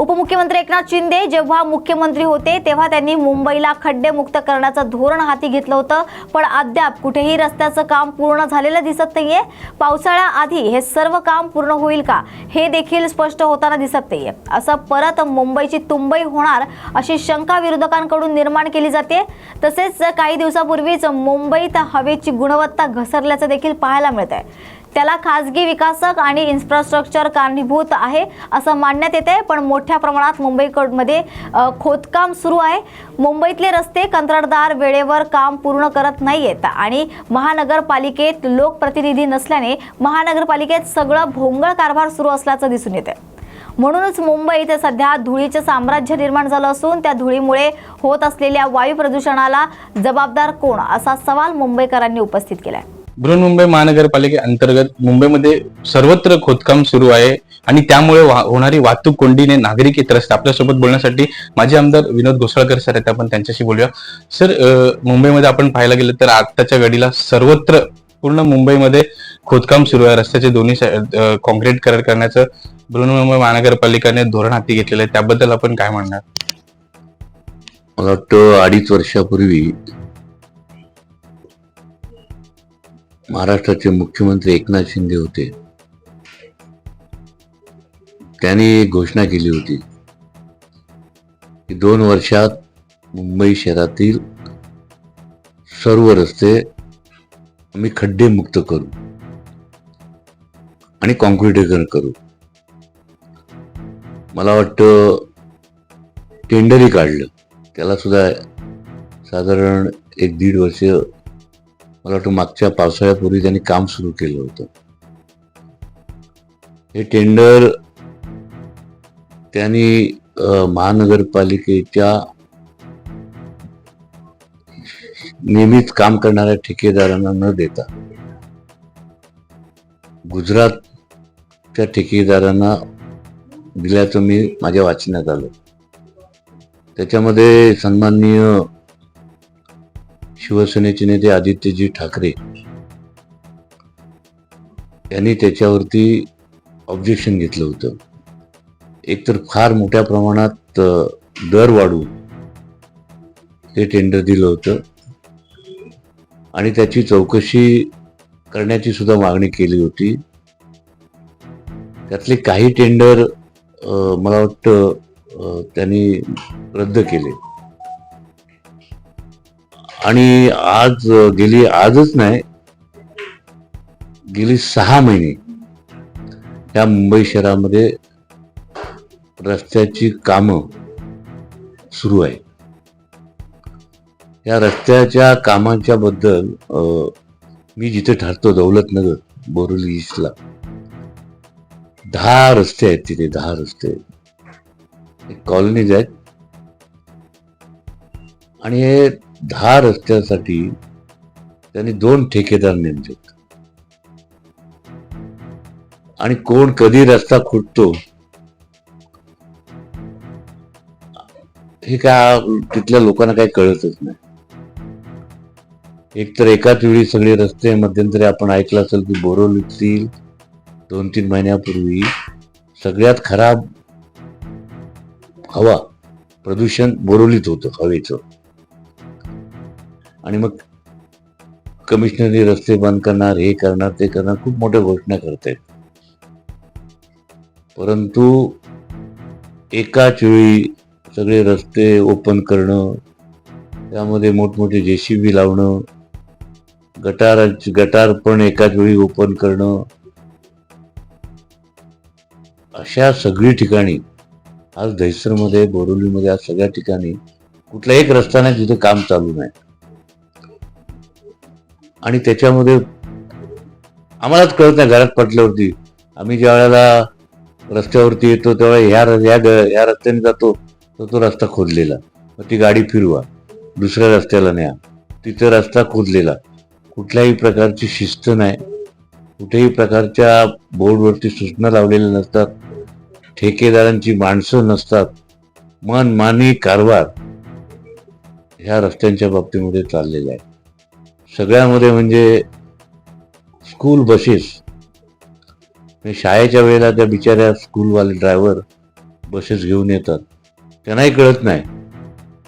उपमुख्यमंत्री एकनाथ शिंदे जेव्हा मुख्यमंत्री होते तेव्हा त्यांनी मुंबईला खड्डेमुक्त करण्याचं धोरण हाती घेतलं होतं. पण अद्याप कुठेही रस्त्याचं काम पूर्ण झालेलं दिसत नाहीये. पावसाळ्याआधी हे सर्व काम पूर्ण होईल का हे देखील स्पष्ट होताना दिसत नाहीये. असं परत मुंबईची तुंबई होणार अशी शंका विरोधकांकडून निर्माण केली जाते. तसेच काही दिवसापूर्वीच मुंबईत हवेची गुणवत्ता घसरल्याचं देखील पाहायला मिळत आहे त्याला खाजगी विकासक आणि इन्फ्रास्ट्रक्चर कारणीभूत आहे असं मानण्यात येते पण मोठ्या प्रमाणात मुंबईकडमध्ये खोदकाम सुरू आहे. मुंबईतले रस्ते कंत्राटदार वेळेवर काम पूर्ण करत नाही आहेत आणि महानगरपालिकेत लोकप्रतिनिधी नसल्याने महानगरपालिकेत सगळं भोंगळ कारभार सुरू असल्याचं दिसून येतं म्हणूनच मुंबईत सध्या धुळीचे साम्राज्य निर्माण झालं असून त्या धुळीमुळे होत असलेल्या वायू प्रदूषणाला जबाबदार कोण? असा सवाल मुंबईकरांनी उपस्थित केला आहे बृहन्मुंबई महानगरपालिकेअंतर्गत मुंबईमध्ये सर्वत्र खोदकाम सुरू आहे आणि त्यामुळे वा- होणारी वाहतूक कोंडीने नागरिक त्रस्त आपल्यासोबत बोलण्यासाठी माझे आमदार विनोद घोसाळकर सर आहेत. आपण त्यांच्याशी बोलूया. सर मुंबईमध्ये आपण पाहायला गेलं तर आताच्या घडीला सर्वत्र पूर्ण मुंबईमध्ये खोदकाम सुरू आहे. रस्त्याचे दोन्ही कॉन्क्रीट करार करण्याचं बृहन्मुंबई महानगरपालिकेने धोरण हाती घेतलेलं आहे. त्याबद्दल आपण काय म्हणणार? मला वाटतं अडीच वर्षापूर्वी महाराष्ट्राचे मुख्यमंत्री एकनाथ शिंदे होते. त्यांनी एक घोषणा केली होती. की दोन वर्षात मुंबई शहरातील सर्व रस्ते आम्ही खड्डे मुक्त करू आणि कॉन्क्रिटीकरण करू. मला वाटतं टेंडरही काढलं. त्याला सुद्धा साधारण एक दीड वर्ष मला वाटतं मागच्या पावसाळ्यापूर्वी त्यांनी काम सुरू केलं होतं. हे टेंडर त्यांनी महानगरपालिकेच्या नेहमीच काम करणाऱ्या ठेकेदारांना न देता गुजरातच्या ठेकेदारांना दिल्याचं मी माझ्या वाचण्यात आलं. त्याच्यामध्ये सन्माननीय शिवसेनेचे नेते आदित्यजी ठाकरे यांनी त्याच्यावरती ऑब्जेक्शन घेतलं होतं. एकतर फार मोठ्या प्रमाणात दर वाढवून हे टेंडर दिलं होतं. आणि त्याची चौकशी करण्याची सुद्धा मागणी केली होती. त्यातले काही टेंडर मला वाटतं त्यांनी रद्द केले. आणि आज गेली आजच नाही गेली सहा महिने या मुंबई शहरामध्ये रस्त्याची कामं सुरू आहे या रस्त्याच्या कामांच्या बद्दल मी जिथे ठरतो दौलतनगर बोरिवली ईस्टला दहा रस्ते आहेत तिथे दहा रस्ते. कॉलनीज आहेत. आणि हे दहा रस्त्यासाठी त्यांनी दोन ठेकेदार नेमले आणि कोण कधी रस्ता खुटतो हे काय तिथल्या लोकांना काही कळतच नाही. एक तर एकाच वेळी सगळे रस्ते मध्यंतरी आपण ऐकलं असेल की बोरवलीतील दोन तीन महिन्यापूर्वी सगळ्यात खराब हवा प्रदूषण बोरवलीत होतं हवेचं. आणि मग कमिशनरी रस्ते बंद करणार हे करणार ते करणार खूप मोठ्या घोषणा करतायत. परंतु एकाच वेळी सगळे रस्ते ओपन करणं त्यामध्ये मोठमोठे जेसीबी लावणं गटार गटार पण एकाच वेळी ओपन करणं अशा सगळी ठिकाणी आज दहिसरमध्ये बोरिवलीमध्ये आज सगळ्या ठिकाणी कुठला एक रस्ता नाही जिथे काम चालू नाही. आणि त्याच्यामध्ये आम्हालाच कळत नाही घरात पटल्यावरती आम्ही ज्या वेळेला रस्त्यावरती येतो तेव्हा ह्या र- ह्या ग- ह्या रस्त्याने जातो तर तो रस्ता खोदलेला. मग ती गाडी फिरवा दुसऱ्या रस्त्याला न्या. तिथे रस्ता खोदलेला. कुठल्याही प्रकारची शिस्त नाही. कुठेही प्रकारच्या बोर्डवरती सूचना लावलेल्या नसतात. ठेकेदारांची माणसं नसतात. मनमानी कारभार ह्या रस्त्यांच्या बाबतीमध्ये चाललेला आहे. सगळ्यामध्ये म्हणजे स्कूल बसेस. शाळेच्या वेळेला त्या बिचाऱ्या स्कूलवाले ड्रायव्हर बसेस घेऊन येतात. त्यांनाही कळत नाही.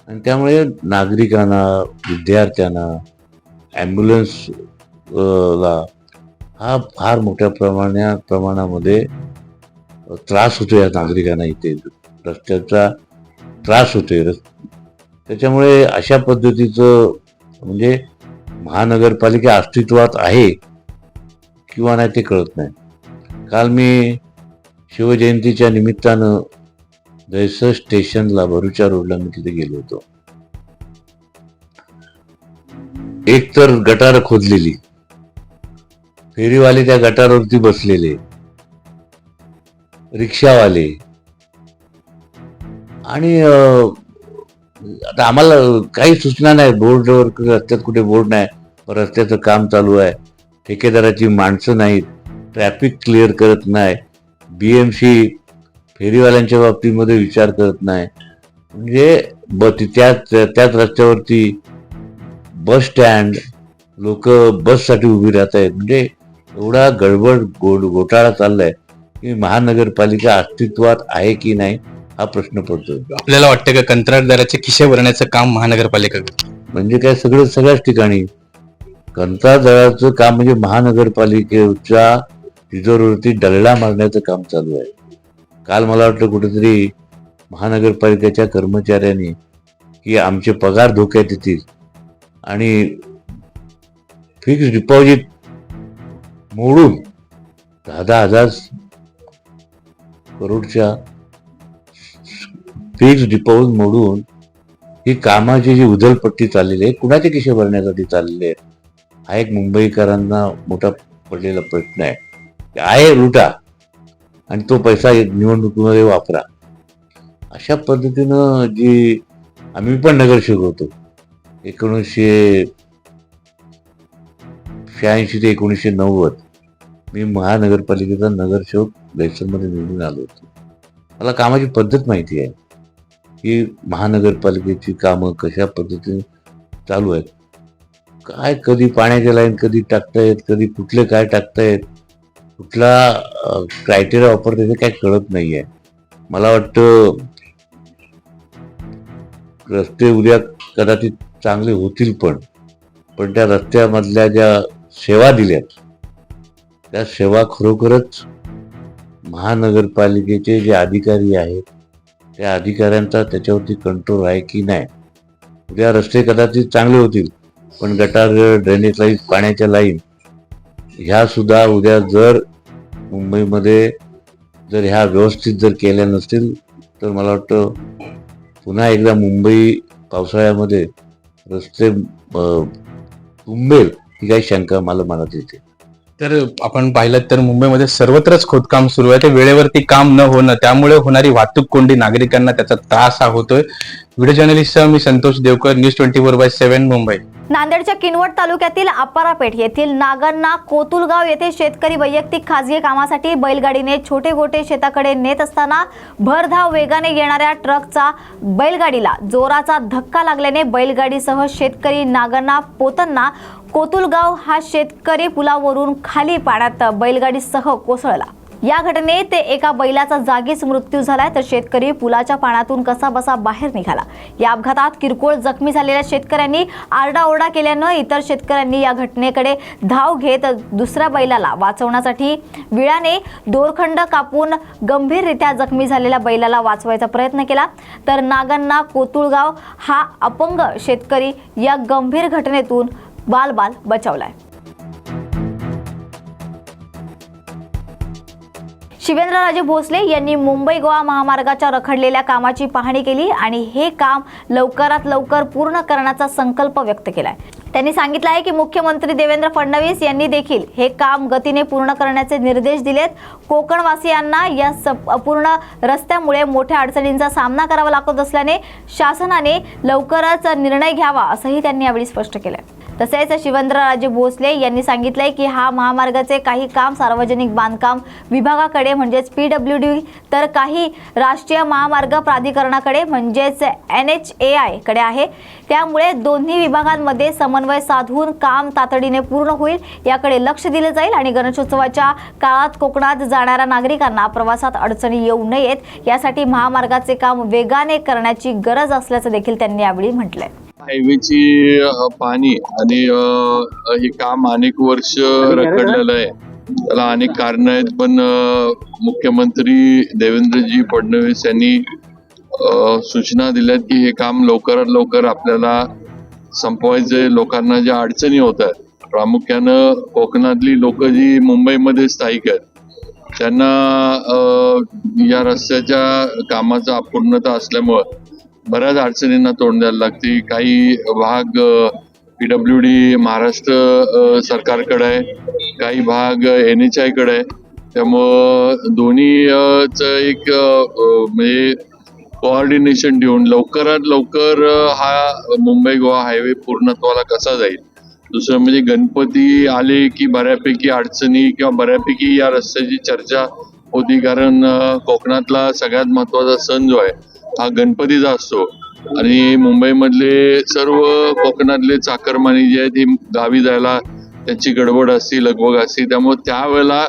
आणि त्यामुळे नागरिकांना विद्यार्थ्यांना ॲम्ब्युलन्स ला हा फार मोठ्या प्रमाणात प्रमाणामध्ये त्रास होतो या नागरिकांना इथे. रस्त्याचा त्रास होतोय. त्याच्यामुळे अशा पद्धतीचं म्हणजे महानगरपालिका अस्तित्वात आहे किंवा नाही ते कळत नाही. काल मी शिवजयंतीच्या निमित्तानं जयसर स्टेशनला भरूच्या रोडला मी तिथे गेलो होतो. एक तर गटार खोदलेली. फेरीवाले त्या गटारवरती बसलेले. रिक्षावाले. आणि आता आम्हाला काही सूचना नाही बोर्डवर रस्त्यात कुठे बोर्ड नाही रस्त्याचं काम चालू आहे. ठेकेदाराची माणसं नाहीत ट्रॅफिक क्लिअर करत नाही बी एम सी फेरीवाल्यांच्या बाबतीमध्ये विचार करत नाही. म्हणजे ब त्याच त्याच रस्त्यावरती बस स्टँड लोक बससाठी उभी राहत आहेत. म्हणजे एवढा गडबड गो घोटाळा चाललाय की महानगरपालिका अस्तित्वात आहे की नाही हा प्रश्न पडतो आपल्याला वाटतं का कंत्राटदाराचे खिशे भरण्याचं काम महानगरपालिका करते? म्हणजे काय सगळं सगळ्याच ठिकाणी. कंत्राटदाराचं काम म्हणजे महानगरपालिकेच्या तिजोरीवरती डल्ला मारण्याचं काम चालू आहे. काल मला वाटतं कुठेतरी महानगरपालिकेच्या कर्मचाऱ्यांनी की आमचे पगार धोक्यात येतील आणि फिक्स डिपॉझिट मोडून दहा दहा हजार करोडच्या फिक्स डिपॉझिट मोडून ही कामाची जी उधलपट्टी चाललेली आहे कुणाचे किशे भरण्यासाठी चाललेले आहे? हा एक मुंबईकरांना मोठा पडलेला प्रश्न आहे. आहे लुटा आणि तो पैसा निवडणुकीमध्ये वापरा. अशा पद्धतीनं जी आम्ही पण नगरसेवक होतो. एकोणीसशे शहाऐंशी ते एकोणीसशे नव्वद मी महानगरपालिकेचा नगरसेवकमध्ये निवडून आलो होतो. मला कामाची पद्धत माहिती आहे. की महानगरपालिकेची कामं कशा पद्धतीने चालू आहेत? काय कधी पाण्याच्या लाईन कधी टाकतायत कधी कुठले काय टाकतायत कुठला क्रायटेरिया वापरता ते काय कळत नाही आहे मला वाटतं रस्ते उद्या कदाचित चांगले होतील पण पण त्या रस्त्यामधल्या ज्या सेवा दिल्यात त्या सेवा खरोखरच महानगरपालिकेचे जे अधिकारी आहेत त्या अधिकाऱ्यांचा त्याच्यावरती कंट्रोल आहे की नाही. उद्या रस्ते कदाचित चांगले होतील पण गटार ड्रेनेज लाईन पाण्याच्या लाईन ह्या सुद्धा उद्या जर मुंबईमध्ये जर ह्या व्यवस्थित जर केल्या नसतील तर मला वाटतं पुन्हा एकदा मुंबई पावसाळ्यामध्ये रस्ते तुंबेल ही काही शंका मला मनात येते. तर आपण पाहिलं तर मुंबईमध्ये सर्वत्रच खोदकाम सुरू आहे. ते वेळेवरती काम न होणं त्यामुळे होणारी वाहतूक कोंडी नागरिकांना त्याचा त्रास हा होतोय. व्हिडिओ जर्नलिस्टसह मी Santosh Deokar news twenty four by seven Mumbai. नांदेडच्या किनवट तालुक्यातील अपारापेठ येथील नागरना कोतुलगाव येथे शेतकरी वैयक्तिक खासगी कामासाठी बैलगाडीने छोटे गोटे शेताकडे नेत असताना भरधाव वेगाने येणाऱ्या ट्रकचा बैलगाडीला जोराचा धक्का लागल्याने बैलगाडीसह शेतकरी नागरना पोतांना कोतुलगाव हा शेतकरी पुलावरून खाली पाण्यात बैलगाडीसह कोसळला. या घटनेत एका बैलाचा जागीच मृत्यू झालाय तर शेतकरी पुलाच्या पाण्यातून कसा बसा बाहेर निघाला. या अपघातात किरकोळ जखमी झालेल्या शेतकऱ्यांनी आरडाओरडा केल्यानं इतर शेतकऱ्यांनी या घटनेकडे धाव घेत दुसऱ्या बैलाला वाचवण्यासाठी विळाने दोरखंड कापून गंभीररित्या जखमी झालेल्या बैलाला वाचवायचा प्रयत्न केला. तर नागांना कोतुळगाव हा अपंग शेतकरी या गंभीर घटनेतून बालबाल बचावलाय. शिवेंद्रराजे भोसले यांनी मुंबई गोवा महामार्गाच्या रखडलेल्या कामाची पाहणी केली आणि हे काम लवकरात लवकर पूर्ण करण्याचा संकल्प व्यक्त केलाय. त्यांनी सांगितलं आहे की मुख्यमंत्री देवेंद्र फडणवीस यांनी देखील हे काम गतीने पूर्ण करण्याचे निर्देश दिलेत. कोकणवासियांना या सप- अपूर्ण रस्त्यामुळे मोठ्या अडचणींचा सामना करावा लागत असल्याने शासनाने लवकरच निर्णय घ्यावा असंही त्यांनी यावेळी स्पष्ट केलंय. तसेच शिवेंद्रराजे भोसले यांनी सांगितलंय की हा महामार्गाचे काही काम सार्वजनिक बांधकाम विभागाकडे म्हणजेच पी डब्ल्यू डी तर काही राष्ट्रीय महामार्ग प्राधिकरणाकडे म्हणजेच एन एच ए आयकडे आहे. त्यामुळे दोन्ही विभागांमध्ये समन्वय साधून काम तातडीने पूर्ण होईल याकडे लक्ष दिले जाईल आणि गणेशोत्सवाच्या काळात कोकणात जाणाऱ्या नागरिकांना प्रवासात अडचणी येऊ नयेत यासाठी महामार्गाचे काम वेगाने करण्याची गरज असल्याचं देखील त्यांनी यावेळी म्हटलंय. हायवेची अ, पाणी आणि अ, हे काम अनेक वर्ष रखडलेलं आहे. त्याला अनेक कारण आहेत पण अ, मुख्यमंत्री देवेंद्रजी फडणवीस यांनी अ, सूचना दिल्यात की हे काम लवकरात लवकर आपल्याला संपवायचे लोकांना ज्या अडचणी होत आहेत प्रामुख्यानं कोकणातली लोक जी मुंबईमध्ये स्थायिक आहेत त्यांना अ, या रस्त्याच्या कामाचा अपूर्णता असल्यामुळं बऱ्याच अडचणींना तोंड द्यायला लागते. काही भाग पीडब्ल्यू डी महाराष्ट्र सरकारकडे आहे. काही भाग एन एच आयकडे आहे. त्यामुळं दोन्हीच एक म्हणजे कोऑर्डिनेशन देऊन लवकरात लवकर हा मुंबई गोवा हायवे पूर्णत्वाला कसा जाईल. दुसरं म्हणजे गणपती आले की बऱ्यापैकी अडचणी किंवा बऱ्यापैकी या रस्त्याची चर्चा होती. कारण कोकणातला सगळ्यात महत्त्वाचा सण जो आहे हा गणपतीचा असतो. आणि मुंबईमधले सर्व कोकणातले चाकरमानी जे आहेत ती गावी जायला त्यांची गडबड असते लगबग असते. त्यामुळे त्यावेळेला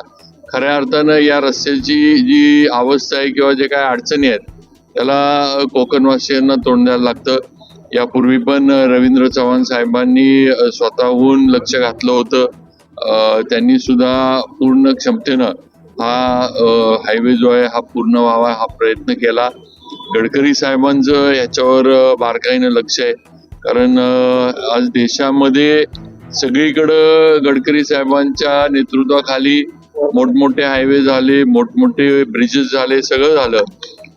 खऱ्या अर्थानं या रस्त्याची जी अवस्था आहे किंवा जे काय अडचणी आहेत त्याला कोकणवासियांना तोंड द्यायला लागतं. यापूर्वी पण रवींद्र चव्हाण साहेबांनी स्वतःहून लक्ष घातलं होतं. त्यांनी सुद्धा पूर्ण क्षमतेनं हा हायवे जो आहे हा पूर्ण व्हावा हा प्रयत्न केला. गडकरी साहेबांचं याच्यावर बारकाईनं लक्ष आहे. कारण आज देशामध्ये सगळीकडं गडकरी साहेबांच्या नेतृत्वाखाली मोठमोठे हायवे झाले मोठमोठे ब्रिजेस झाले सगळं झालं.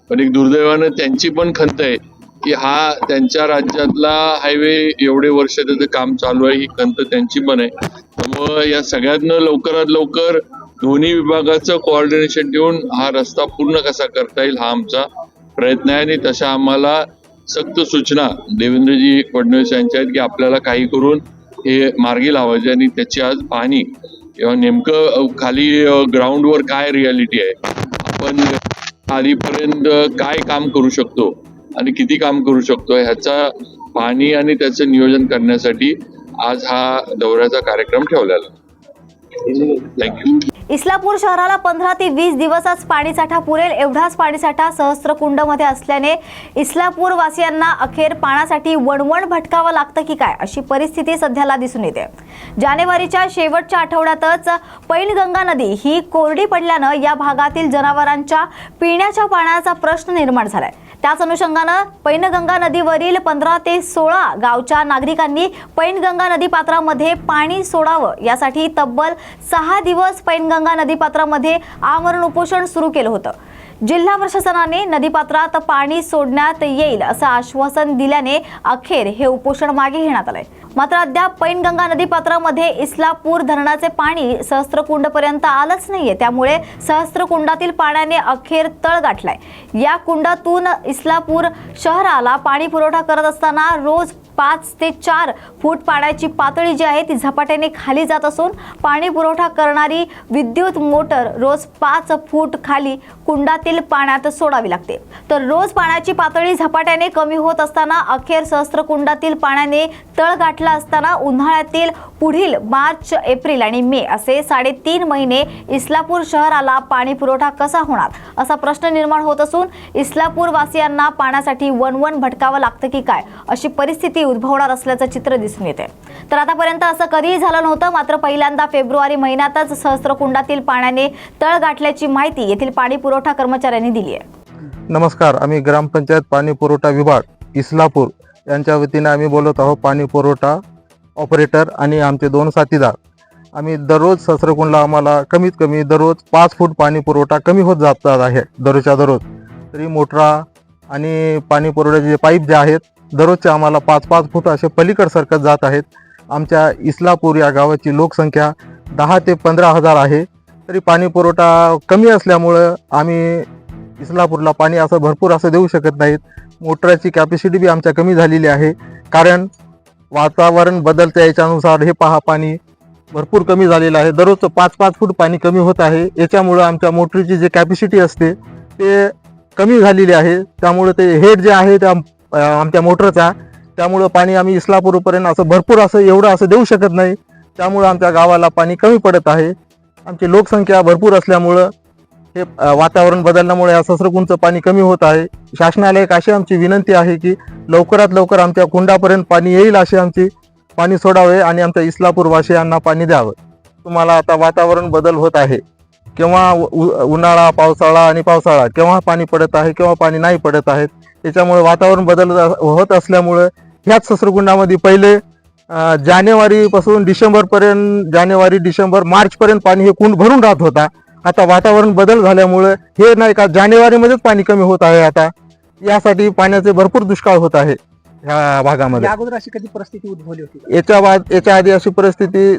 पण एक दुर्दैवानं त्यांची पण खंत आहे की हा त्यांच्या राज्यातला हायवे एवढे वर्ष त्याचं काम चालू आहे ही खंत त्यांची पण आहे. त्यामुळं या सगळ्यातनं लवकरात लवकर दोन्ही विभागाचं कोऑर्डिनेशन ठेवून हा रस्ता पूर्ण कसा करता येईल हा आमचा प्रयत्न आहे आणि तशा आम्हाला सक्त सूचना देवेंद्रजी फडणवीस यांच्या आहेत की आपल्याला काही करून हे मार्गी लावायचे आणि त्याची आज पाहणी. किंवा नेमकं खाली ग्राउंडवर काय रियालिटी आहे? आपण आधीपर्यंत काय काम करू शकतो आणि किती काम करू शकतो ह्याचा पाहणी आणि त्याचं नियोजन करण्यासाठी आज हा दौऱ्याचा कार्यक्रम ठेवलेला थँक्यू इस्लापूर शहराला पंधरा ते वीस दिवसच पाणीसाठा पुरेल एवढाच पाणीसाठा सहस्त्रकुंडमध्ये असल्याने इस्लापूर वासियांना अखेर पाण्यासाठी वणवण भटकावं लागतं की काय अशी परिस्थिती सध्याला दिसून येते. जानेवारीच्या शेवटच्या आठवड्यातच पैनगंगा नदी ही कोरडी पडल्यानं या भागातील जनावरांच्या पिण्याच्या पाण्याचा प्रश्न निर्माण झालाय. त्याच अनुषंगानं पैनगंगा नदीवरील पंधरा ते सोळा गावच्या नागरिकांनी पैनगंगा नदी पात्रामध्ये पाणी सोडावं यासाठी तब्बल सहा दिवस पैनगंगा नदीपात्रामध्ये आमरण उपोषण सुरू केलं होतं. जिल्हा प्रशासनाने नदीपात्रात पाणी सोडण्यात येईल असं आश्वासन दिल्याने अखेर हे उपोषण मागे घेण्यात आलंय. मात्र अद्याप पैनगंगा नदीपात्रामध्ये इस्लापूर धरणाचे पाणी सहस्त्रकुंडपर्यंत आलंच नाहीये. त्यामुळे सहस्त्रकुंडातील पाण्याने अखेर तळ गाठलाय. या कुंडातून इस्लापूर शहराला पाणी पुरवठा करत असताना रोज पाच ते चार फूट पाण्याची पातळी जी आहे ती झपाट्याने खाली जात असून पाणी पुरवठा करणारी विद्युत मोटर रोज पाच फूट खाली कुंडातील पाण्यात सोडावी लागते. तर रोज पाण्याची पातळी झपाट्याने कमी होत असताना अखेर सहस्त्रकुंडातील पाण्याने तळ गाठला असताना उन्हाळ्यातील पुढील मार्च एप्रिल आणि मे असे साडेतीन महिने इस्लापूर शहराला पाणी पुरवठा कसा होणार असा प्रश्न निर्माण होत असून इस्लापूर वासियांना पाण्यासाठी वन वन भटकावं लागतं की काय अशी परिस्थिती उद्भवणार असल्याचं चित्र दिसून येते. तर आतापर्यंत असं कधीही झालं नव्हतं. मात्र पहिल्यांदा फेब्रुवारी महिन्यातच सहस्त्रकुंडातील पाण्याने तळ गाठल्याची माहिती येथील पाणी पुरवठा कर्मचाऱ्यांनी दिली आहे. नमस्कार आम्ही ग्रामपंचायत पाणी पुरवठा विभाग इस्लापूर यांच्या वतीने आम्ही बोलत आहोत पाणी पुरवठा ऑपरेटर आणि आमचे दोन साथीदार. आम्ही दररोज सहस्रकुंडला आम्हाला कमीत कमी दररोज पाच फूट पाणी पुरवठा कमी होत जात आहे दररोजच्या दररोज. तरी मोटरा आणि पाणी पुरवठ्याचे जे पाईप जे आहेत दररोजचे आम्हाला पाच पाच फूट असे पलीकड सरकत जात आहेत. आमच्या इस्लापूर या गावाची लोकसंख्या दहा ते पंधरा हजार आहे. तरी पाणी पुरवठा कमी असल्यामुळं आम्ही इस्लापूरला पाणी असं भरपूर असं देऊ शकत नाहीत. मोटराची कॅपॅसिटी बी आमच्या कमी झालेली आहे. कारण वातावरण बदलतं याच्यानुसार हे पहा पाणी भरपूर कमी झालेलं आहे. दररोज पाच पाच फूट पाणी कमी होत आहे. याच्यामुळं आमच्या मोटरीची जी कॅपॅसिटी असते ते कमी झालेली आहे. त्यामुळे ते हेड जे आहे त्या आमच्या मोटरचा त्यामुळं पाणी आम्ही इस्लापूरपर्यंत असं भरपूर असं एवढं असं देऊ शकत नाही. त्यामुळं आमच्या गावाला पाणी कमी पडत आहे. आमची लोकसंख्या भरपूर असल्यामुळं हे वातावरण बदलल्यामुळे या ससरकुंचं पाणी कमी होत आहे. शासनाला एक अशी आमची विनंती आहे की लवकरात लवकर आमच्या कुंडापर्यंत पाणी येईल अशी आमची पाणी सोडावे आणि आमच्या इस्लापूरवासियांना पाणी द्यावं. तुम्हाला आता वातावरण बदल होत आहे. केव्हा उ- उन्हाळा पावसाळा आणि पावसाळा केव्हा पाणी पडत आहे केव्हा पाणी नाही पडत आहे त्याच्यामुळे वातावरण बदल होत असल्यामुळं ह्याच ससरकुंडामध्ये पहिले जानेवारीपासून डिसेंबरपर्यंत जानेवारी डिसेंबर मार्चपर्यंत पाणी हे कुंड भरून राहत होता. आता वातावरण बदल झाल्यामुळे हे नाही का जानेवारीमध्येच पाणी कमी होत आहे आता. यासाठी पाण्याचे भरपूर दुष्काळ होत आहे ह्या भागामध्ये. अगोदर अशी कधी परिस्थिती उद्भवली होती? याच्या बाद याच्या आधी अशी परिस्थिती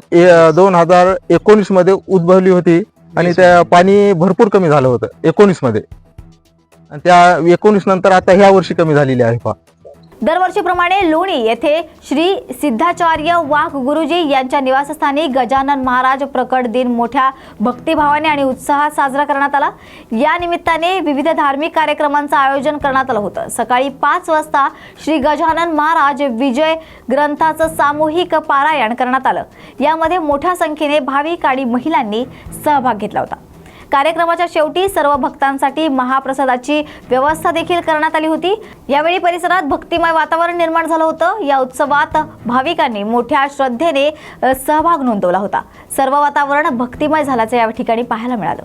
दोन हजार एकोणीसमध्ये उद्भवली होती. आणि त्या पाणी भरपूर कमी झालं होतं एकोणीसमध्ये आणि त्या एकोणीस नंतर आता ह्या वर्षी कमी झालेली आहे पहा. दरवर्षीप्रमाणे लोणी येथे श्री सिद्धाचार्य वाघ गुरुजी यांच्या निवासस्थानी गजानन महाराज प्रकट दिन मोठ्या भक्तिभावाने आणि उत्साहात साजरा करण्यात आला. या निमित्ताने विविध धार्मिक कार्यक्रमांचं आयोजन करण्यात आलं होतं. सकाळी पाच वाजता श्री गजानन महाराज विजय ग्रंथाचं सामूहिक पारायण करण्यात आलं. यामध्ये मोठ्या संख्येने भाविक आणि महिलांनी सहभाग घेतला होता. कार्यक्रमाच्या शेवटी सर्व भक्तांसाठी महाप्रसादाची व्यवस्था देखील करण्यात आली होती. यावेळी परिसरात भक्तिमय वातावरण निर्माण झालं होतं. या उत्सवात भाविकांनी मोठ्या श्रद्धेने सहभाग नोंदवला होता. सर्व वातावरण भक्तिमय झाल्याचं या ठिकाणी पाहायला मिळालं.